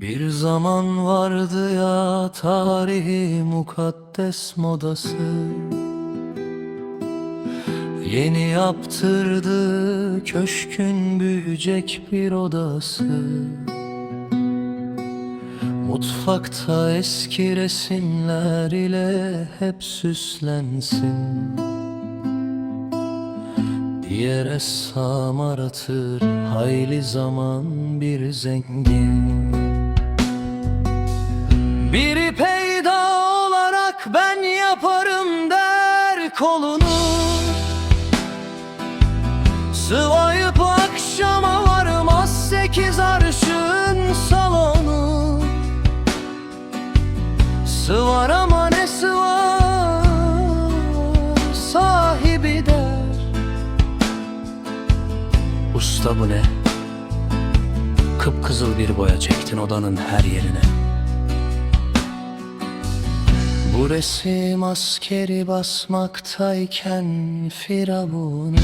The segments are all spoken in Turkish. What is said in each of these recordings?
Bir zaman vardı ya tarihi mukaddes modası. Yeni yaptırdı köşkün büyüyecek bir odası. Mutfakta eski resimler ile hep süslensin. Diğer ressam aratır hayli zaman bir zengin Biri peyda olarak ben yaparım der kolunu. Sıvayıp akşama varmaz sekiz arşın salonu. Sıvar ama ne sıvar sahibi der. Usta bu ne? Kıpkızıl bir boya çektin odanın her yerine Bu resim askeri basmaktayken Firavun'un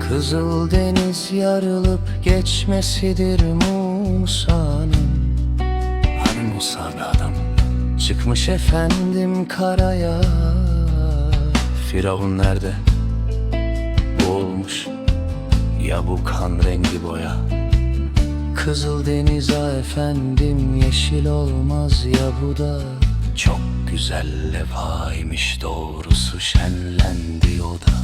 Kızıl deniz yarılıp geçmesidir Musa'nın Hani Musa be adam. Çıkmış efendim karaya. Firavun nerede? Boğulmuş. Ya bu kan rengi boya Kızıl denize efendim yeşil olmaz ya bu da. Çok güzel levhaymış doğrusu şenlendi o da